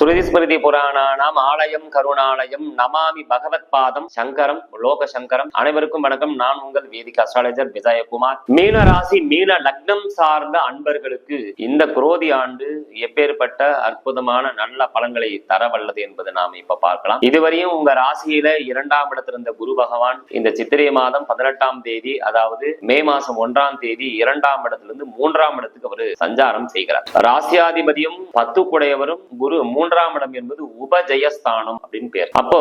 ஸ்ருதி ஸ்மிருதி புராணானாம் ஆலயம் கருணாலயம் நமாமி பகவத் பாதம் சங்கரம் லோக சங்கரம். அனைவருக்கும் வணக்கம். நான் உங்கள் வேதிக் அஸ்ட்ராலஜர் விஜயகுமார். மீன ராசி மீன லக்னம் சார்ந்த அன்பர்களுக்கு இந்த குரோதி ஆண்டு எப்பேற்பட்ட அற்புதமான நல்ல பலன்களை தர வல்லது என்பது நாம் இப்ப பார்க்கலாம். இதுவரையும் உங்க ராசியில இரண்டாம் இடத்திலிருந்த குரு பகவான் இந்த சித்திரை மாதம் பதினெட்டாம் தேதி அதாவது மே மாசம் ஒன்றாம் தேதி இரண்டாம் இடத்திலிருந்து மூன்றாம் இடத்துக்கு அவர் சஞ்சாரம் செய்கிறார். ராசியாதிபதியும் பத்து குடையவரும் குரு மூன்றாம் இடம் என்பது உபஜயஸ்தானம் அப்படின்னு பேர். அப்போ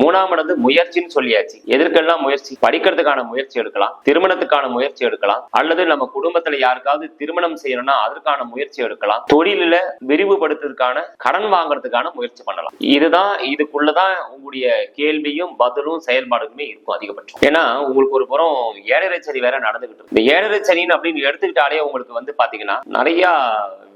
மூணாம் இடம் முயற்சின்னு சொல்லியாச்சு. எதற்கெல்லாம் முயற்சி? படிக்கிறதுக்கான முயற்சி எடுக்கலாம் திருமணத்துக்கான முயற்சி எடுக்கலாம் அல்லது நம்ம குடும்பத்துல யாருக்காவது திருமணம் செய்யணும்னா அதற்கான முயற்சி எடுக்கலாம் தொழிலில விரிவுபடுத்துறதுக்கான கடன் வாங்குறதுக்கான முயற்சி பண்ணலாம். இதுதான் இதுக்குள்ளதான் உங்களுடைய கேள்வியும் பதிலும் செயல்பாடுகளுமே இருக்கும் அதிகபட்சம். ஏன்னா உங்களுக்கு ஒரு புறம் ஏழரை சரி வேற நடந்துகிட்டு இருக்கு. இந்த ஏழரை சனின்னு அப்படின்னு எடுத்துக்கிட்டாலே உங்களுக்கு வந்து பாத்தீங்கன்னா நிறைய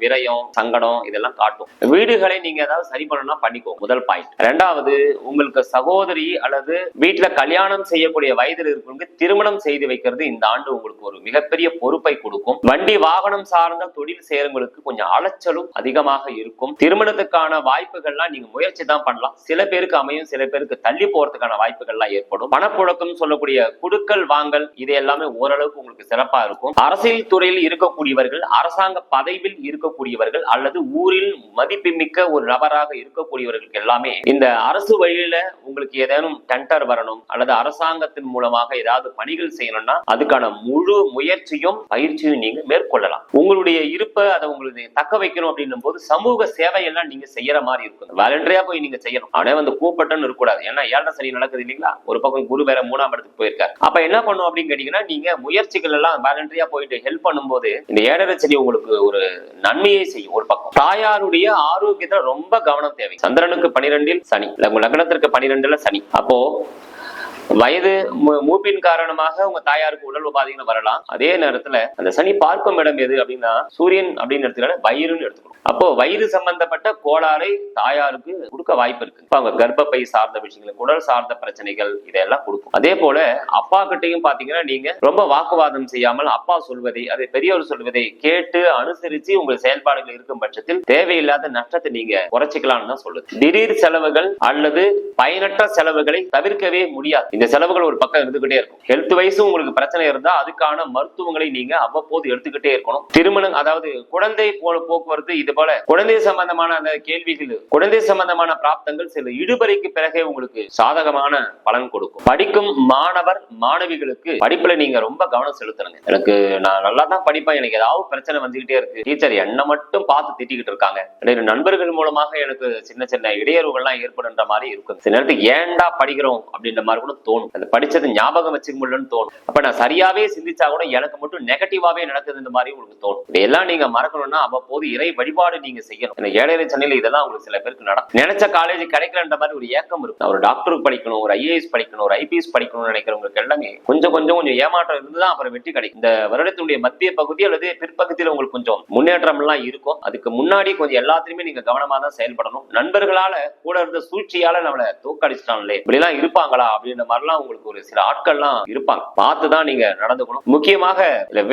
விரயம் சங்கடம் இதெல்லாம் காட்டும். வீடுகளை நீங்க ஏதாவது சரி பண்ணணும்னா பண்ணிக்கோ. முதல் பாயிண்ட் ரெண்டாவது உங்களுக்கு சகோதரி அல்லது வீட்டுல கல்யாணம் செய்யக்கூடிய வயதில் இருக்கிறவங்க திருமணம் செய்து வைக்கிறது இந்த ஆண்டு உங்களுக்கு ஒரு மிகப்பெரிய பொறுப்பை கொடுக்கும். வண்டி வாகனம் சார்ந்த தொழில் செய்யறவங்களுக்கு கொஞ்சம் அலைச்சலும் அதிகமாக இருக்கும். திருமணத்துக்கான வாய்ப்புகள்லாம் நீங்க முயற்சி தான் பண்ணலாம். சில பேருக்கு அமையும் சில பேருக்கு தள்ளி போறதுக்கான வாய்ப்புகள்லாம் ஏற்படும். பணப்புழக்கம் சொல்லக்கூடிய குடுக்கல் வாங்கல் இது எல்லாமே ஓரளவுக்கு உங்களுக்கு சிறப்பா இருக்கும். அரசியல் துறையில் இருக்கக்கூடியவர்கள் அரசாங்க பதவியில் இருக்கக்கூடியவர்கள் அல்லது ஊரில் மதிப்புமிக்க ஒரு நபராக இருக்கக்கூடியவர்களுக்கு எல்லாமே இந்த அரசு வழியில உங்களுக்கு ஏதேனும் டெண்டர் வரணும் அல்லது அரசாங்கத்தின் மூலமாக ஏதாவது பணிகள் செய்யணும்னா அதுக்கான முழு முயற்சியும் பயிற்சியும் நீங்க மேற்கொள்ளலாம். உங்களுடைய இருப்பை அதை உங்களுக்கு தக்க வைக்கணும் அப்படின்னும் போது சமூக சேவை எல்லாம் நீங்க செய்யற மாதிரி இருக்கும். வாலண்டரியா போய் நீங்க செய்யணும். அவனே வந்து கூப்பிட்டன்னு இருக்கக்கூடாது. ஏன்னா ஏழரை சனி நடக்குது இல்லைங்களா? ஒரு பக்கம் குரு வேற மூணாம் இடத்துக்கு போயிருக்காரு. அப்ப என்ன பண்ணும் அப்படின்னு கேட்டீங்கன்னா நீங்க முயற்சிகள் எல்லாம் வாலண்டரியா போயிட்டு ஹெல்ப் பண்ணும்போது இந்த ஏழரை சனி உங்களுக்கு ஒரு நன்மையை செய்யும் ஒரு பக்கம். தாயாருடைய ஆரோக்கியத்தை ரொம்ப ரொம்ப கவனம் தேவை. சந்திரனுக்கு பனிரெண்டில் சனி. உங்க லக்னத்திற்கு பனிரெண்டுல சனி. அப்போ வயது மூ- மூப்பின் காரணமாக உங்க தாயாருக்கு உடல் உபாதைகள் வரலாம். அதே நேரத்துல அந்த சனி பார்க்கும் இடம் எது அப்படின்னா சூரியன் அப்படின்னு எடுத்துக்கிட்ட வயிறுன்னு எடுத்துக்கணும். அப்போ வயிறு சம்பந்தப்பட்ட கோளாறை தாயாருக்கு கொடுக்க வாய்ப்பு இருக்கு. இப்ப அவங்க கர்ப்பப்பை சார்ந்த விஷயங்கள் உடல் சார்ந்த பிரச்சனைகள் இதெல்லாம் கொடுக்கும். அதே போல அப்பா கிட்டையும் பாத்தீங்கன்னா நீங்க ரொம்ப வாக்குவாதம் செய்யாமல் அப்பா சொல்வதை அதை பெரியவர் சொல்வதை கேட்டு அனுசரிச்சு உங்கள் செயல்பாடுகள் இருக்கும் பட்சத்தில் தேவையில்லாத நஷ்டத்தை நீங்க குறைச்சிக்கலாம்னு தான் சொல்லுது. திடீர் செலவுகள் அல்லது பயனற்ற செலவுகளை தவிர்க்கவே முடியாது. இந்த செலவுகள் ஒரு பக்கம் இருந்துகிட்டே இருக்கும். ஹெல்த் வைஸும் உங்களுக்கு பிரச்சனை இருந்தா அதுக்கான மருத்துவங்களை நீங்க அவ்வப்போது எடுத்துக்கிட்டே இருக்கணும். திருமணம் அதாவது குழந்தை போல போக்குவரத்து இது போல குழந்தை சம்பந்தமான அந்த கேள்விகள் குழந்தை சம்பந்தமான பிராப்தங்கள் சில இடுபறைக்கு பிறகே உங்களுக்கு சாதகமான பலன் கொடுக்கும். படிக்கும் மாணவர் மாணவிகளுக்கு படிப்புல நீங்க ரொம்ப கவனம் செலுத்தணுங்க. எனக்கு நான் நல்லா தான் படிப்பேன். எனக்கு ஏதாவது பிரச்சனை வந்துகிட்டே இருக்கு. டீச்சர் என்ன மட்டும் பார்த்து திட்டிக்கிட்டு இருக்காங்க. நண்பர்கள் மூலமாக எனக்கு சின்ன சின்ன இடையூறுகள்லாம் ஏற்படுன்ற மாதிரி இருக்கும். சில நேரத்துக்கு ஏன்டா படிக்கிறோம் அப்படின்ற மாதிரி கூட தோணும். அந்த படிச்சது ஞாபகம் வச்சுக்க முடியலன்னு தோணும். அப்ப நான் சரியாவே சிந்திச்சா கூட எனக்கு மட்டும் நெகட்டிவாவே நடக்குதுன்ற மாதிரி உங்களுக்கு தோணும். இதெல்லாம் நீங்க மறக்கணும்னா அவ்வப்போது இறை வழிபாடு நீங்க செய்யணும். இந்த ஏழரை சென்னையில இதெல்லாம் உங்களுக்கு சில பேருக்கு நடக்கும். நினைச்ச காலேஜ் கிடைக்கலன்ற மாதிரி ஒரு ஏக்கம் இருக்கும். நான் ஒரு டாக்டருக்கு படிக்கணும் ஒரு ஐஏஎஸ் படிக்கணும் ஒரு ஐபிஎஸ் படிக்கணும்னு நினைக்கிறவங்களுக்கு எல்லாமே கொஞ்சம் கொஞ்சம் கொஞ்சம் ஏமாற்றம் இருந்துதான் அப்புறம் வெற்றி கிடைக்கும். இந்த வருடத்தினுடைய மத்திய பகுதி அல்லது பிற்பகுதியில் உங்களுக்கு கொஞ்சம் முன்னேற்றம் எல்லாம் இருக்கும். அதுக்கு முன்னாடி கொஞ்சம் எல்லாத்துலயுமே நீங்க கவனமா தான் செயல்படணும். நண்பர்களால கூட இருந்த சூழ்ச்சியால நம்மள தோக்கடிச்சிட்டாங்களே இப்படி எல்லாம் இருப்பாங்களா அப்படின்ற மாதிரிலாம் உங்களுக்கு ஒரு சில ஆட்கள்லாம் இருப்பாங்க. பார்த்து தான் நீங்க நடந்துக்கணும் முக்கியமாக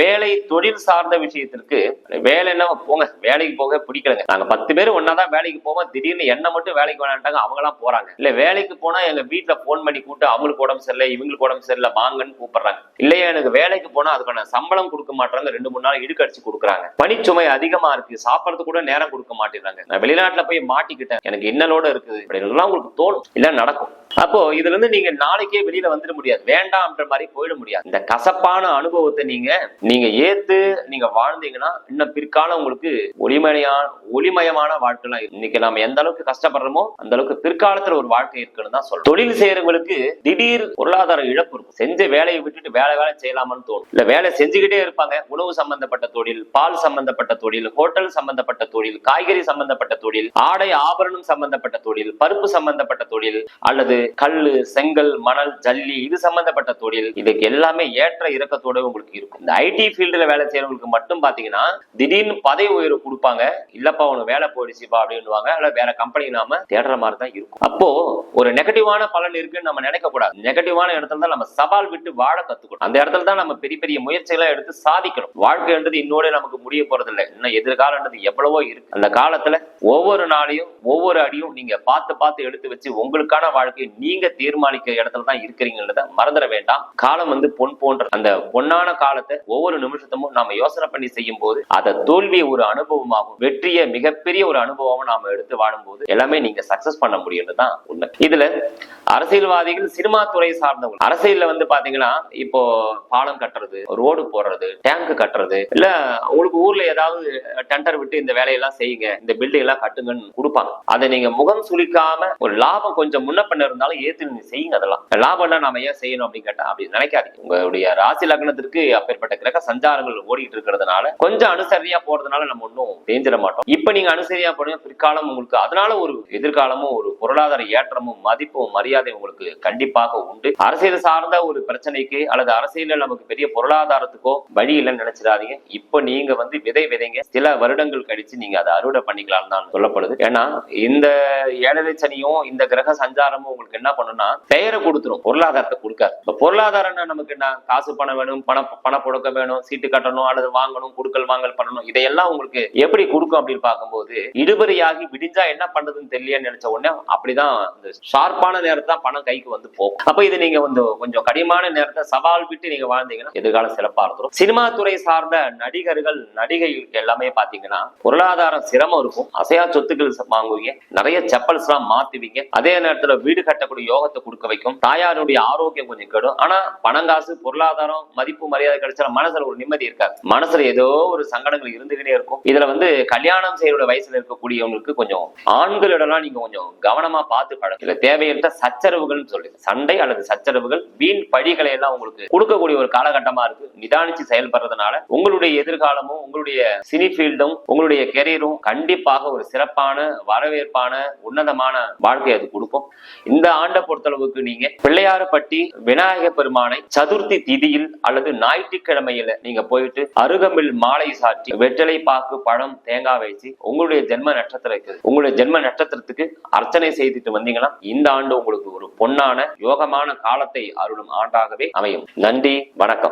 வேலை தொழில் சார்ந்த விஷயத்திற்கு வேலை என்ன போங்க வேலைக்கு போக பிடிக்கலங்க. நாங்க பத்து பேர் ஒன்னாதான் வேலைக்கு போவோம். திடீர்னு என்ன மட்டும் வேலைக்கு வேணாட்டாங்க அவங்க எல்லாம் போறாங்க. இல்ல வேலைக்கு போனா எங்க வீட்டுல போன் பண்ணி கூப்பிட்டு அவங்களுக்கு உடம்பு சரியில்லை இவங்களுக்கு உடம்பு சரியில்லை வாங்கன்னு கூப்பிடுறாங்க. இல்லையா எனக்கு வேலைக்கு போனா அதுக்கான சம்பளம் கொடுக்க மாட்டாங்க ரெண்டு மூணு நாள் இடுக்கடிச்சு கொடுக்குறாங்க. பணிச்சுமை அதிகமா இருக்கு. சாப்பிடறதுக்கு கூட நேரம் கொடுக்க மாட்டேங்கிறாங்க நான் வெளிநாட்டுல போய் மாட்டிக்கிட்டேன். எனக்கு இன்னலோட இருக்குது. அப்படின்னு உங்களுக்கு தோணும். இல்ல நடக்கும் அப்போ இதுல இருந்து நீங்க நாளைக்கே வெளியில வந்துட முடியாது. வேண்டாம்ன்ற மாதிரி போயிட முடியாது. இந்த கசப்பான அனுபவத்தை நீங்க நீங்க ஏத்து நீங்க வாழ்ந்தீங்கன்னா இன்னும் பிற்காலம் உங்களுக்கு ஒளிமயான ஒளிமயமான வாழ்க்கைலாம் இன்னைக்கு நாம எந்த அளவுக்கு கஷ்டப்படுறோமோ அந்த அளவுக்கு பிற்காலத்துல ஒரு வாழ்க்கை இருக்குன்னு தான் சொல்றோம். தொழில் செய்யறவங்களுக்கு திடீர் பொருளாதார இழப்பு இருக்கும். செஞ்ச வேலையை விட்டுட்டு வேலை வேலை செய்யலாமான்னு தோணும். இல்ல வேலை செஞ்சுக்கிட்டே இருப்பாங்க. உணவு சம்பந்தப்பட்ட தொழில் பால் சம்பந்தப்பட்ட தொழில் ஹோட்டல் சம்பந்தப்பட்ட தொழில் காய்கறி சம்பந்தப்பட்ட தொழில் ஆடை ஆபரணம் சம்பந்தப்பட்ட தொழில் பருப்பு சம்பந்தப்பட்ட தொழில் அல்லது கல் செங்கல் மணல் ஜல்லி இது சம்பந்தப்பட்ட தொழில். இதுக்கு எல்லாமே ஏற்ற இறக்கத்தோட உங்களுக்கு இருக்கும். இந்த ஐடி ஃபீல்டுல வேலை செய்யறவங்களுக்கு மட்டும் பாத்தீங்கன்னா திடீர்னு பதவி உயர்வு கொடுப்பாங்க. இல்லப்பா உனக்கு வேலை போயிடுச்சுப்பா அப்படின்னுவாங்க. அல்ல வேற கம்பெனி நாம தேடுற மாதிரி தான் இருக்கும். அப்போ ஒரு நெகட்டிவான பலன் இருக்குன்னு நம்ம நினைக்க கூடாது நெகட்டிவான இடத்துல தான் நம்ம சவால் விட்டு வாழ கத்துக்கணும். அந்த இடத்துல தான் நம்ம பெரிய பெரிய முயற்சிகளை எடுத்து சாதிக்கணும். வாழ்க்கைன்றது இன்னோட நமக்கு முடிய போறது இல்லை இன்னும் எதிர்காலன்றது எவ்வளவோ இருக்கு. அந்த காலத்துல ஒவ்வொரு நாளையும் ஒவ்வொரு அடியும் நீங்க பார்த்து பார்த்து எடுத்து வச்சு உங்களுக்கான வாழ்க்கையை நீங்க தீர்மானிக்க இடத்துல தான் இருக்கிறீங்கன்றத மறந்துட வேண்டாம். காலம் வந்து பொன் போன்ற அந்த பொன்னான காலத்தை ஒவ்வொரு நிமிஷத்தமும் நாம யோசனை பண்ணி செய்யும் போது அதை தோல்வியை ஒரு அனுபவமாகும் வெற்றியை மிகப்பெரிய ஒரு அனுபவமா நாம எடுத்து வாழும்போது எல்லாமே நீங்க சக்சஸ் பண்ண முடியும்னு தான் உண்மை. இதுல அரசியல்வாதிகள் சினிமா துறை சார்ந்தவங்க அரசியல்ல வந்து பாத்தீங்கன்னா இப்போ பாலம் கட்டுறது ரோடு போடுறது டேங்க் கட்டுறது இல்ல உங்களுக்கு ஊர்ல ஏதாவது டெண்டர் விட்டு இந்த வேலையெல்லாம் செய்யுங்க இந்த பில்டிங் எல்லாம் கட்டுங்கன்னு கொடுப்பாங்க. அதை நீங்க முகம் சுளிக்காம ஒரு லாபம் கொஞ்சம் முன்ன பண்ண இருந்தாலும் ஏத்து நீங்க செய்யுங்க அதெல்லாம். லாபம்லாம் நாம ஏன் செய்யணும் அப்படின்னு கேட்டா அப்படி நினைக்காதீங்க. உங்களுடைய ராசி லக்னத்திற்கு அப்பேற்பட்ட கிரக சஞ்சாரங்கள் ஓடிட்டு இருக்கிறதுனால கொஞ்சம் அனுசரியா போறதுனால நம்ம ஒன்றும் தேஞ்சிட மாட்டோம். இப்ப நீங்க அனுசரியா போனீங்க பிற்காலம் உங்களுக்கு அதனால ஒரு எதிர்காலமும் ஒரு பொருளாதார ஏற்றமும் மதிப்பும் மரியாதை உங்களுக்கு கண்டிப்பாக உண்டு. அரசியல் சார்ந்த ஒரு பிரச்சனைக்கு அல்லது அரசியல நமக்கு பெரிய பொருளாதாரத்துக்கோ வழி இல்லைன்னு நினைச்சிடாதீங்க. இப்ப நீங்க வந்து விதை விதைங்க. சில வருடங்கள் கழிச்சு நீங்க அதை அறுவடை பண்ணிக்கலாம் தான் சொல்லப்படுது. ஏன்னா இந்த ஏழரை சனியும் இந்த கிரக சஞ்சாரமும் உங்களுக்கு என்ன பண்ணும்னா பெயரை கொடுத்துரும். பொருளாதாரத்தை கொடுக்காது இப்ப பொருளாதாரம்னா நமக்கு என்ன? காசு பணம் வேணும் பணம் பணம் புழக்கம் வேணும் சீட்டு கட்டணும் அல்லது வாங்கணும் கொடுக்கல் வாங்கல் பண்ணணும். இதையெல்லாம் உங்களுக்கு எப்படி கொடுக்கும் அப்படின்னு பார்க்கும்போது இடுபறியாகி விடிஞ்சா என்ன பண்றதுன்னு தெரியலன்னு நினைச்ச உடனே அப்படிதான் இந்த ஷார்ப்பான நேரத்தான் பணம் கைக்கு வந்து போகும். அப்ப இது நீங்க வந்து கொஞ்சம் கடினமான நேரத்தை சவால் விட்டு நீங்க வாழ்ந்தீங்கன்னா எதிர்காலம் சிறப்பா இருக்கும். சினிமா துறை சார்ந்த நடிகர்கள் நடிகைகளுக்கு எல்லாமே பாத்தீங்கன்னா பொருளாதாரம் சிரமம் இருக்கும். அசையா சொத்துக்கள் வாங்குவீங்க. நிறைய செப்பல்ஸ் எல்லாம் மாத்துவீங்க. அதே நேரத்துல வீடு கட்டக்கூடிய யோகத்தை கொடுக்க வைக்கும். தாயாருடைய ஆரோக்கியம் கொஞ்சம் கெடும். ஆனா பணம் காசு பொருளாதாரம் மதிப்பு மரியாதை கிடைச்சா மனசுல ஒரு நிம்மதி இருக்காது. மனசுல ஏதோ ஒரு சங்கடங்கள் இருந்துகிட்டே இருக்கும். இதுல வந்து கல்யாணம் செய்யற வயசுல இருக்கக்கூடியவங்களுக்கு கொஞ்சம் ஆண்களிடலாம் நீங்க கொஞ்சம் கவனமா பார்த்து பழக்கல தேவையற்ற சச்சரவுகள்னு சொல்லி சண்டை அல்லது சச்சரவுகள் வீண் பழிகளை எல்லாம் உங்களுக்கு கொடுக்கக்கூடிய ஒரு காலகட்டமா இருக்கு. நிதானிச்சு செயல்படுறதுனால உங்களுடைய எதிர்காலமும் உங்களுடைய சினி ஃபீல்டும் உங்களுடைய கெரியரும் கண்டிப்பாக ஒரு சிறப்பான வரவேற்பான உன்னதமான வாழ்க்கையை அது கொடுக்கும். இந்த ஆண்டை பொறுத்தளவுக்கு நீங்க பிள்ளையாரப்பட்டி விநாயக பெருமானை சதுர்த்தி திதியில் அல்லது ஞாயிற்றுக்கிழமையில நீங்க போயிட்டு அருகம்பில் மாலை சாற்றி வெற்றிலை பாக்கு பழம் தேங்காய் வச்சு உங்களுடைய ஜென்ம நட்சத்திரத்துக்கு உங்களுடைய ஜென்ம நட்சத்திரத்துக்கு அர்ச்சனை செய்துட்டு வந்தீங்கன்னா இந்த ஆண்டு உங்களுக்கு ஒரு பொன்னான யோகமான காலத்தை அருளும் ஆண்டாகவே அமையும். நன்றி வணக்கம்.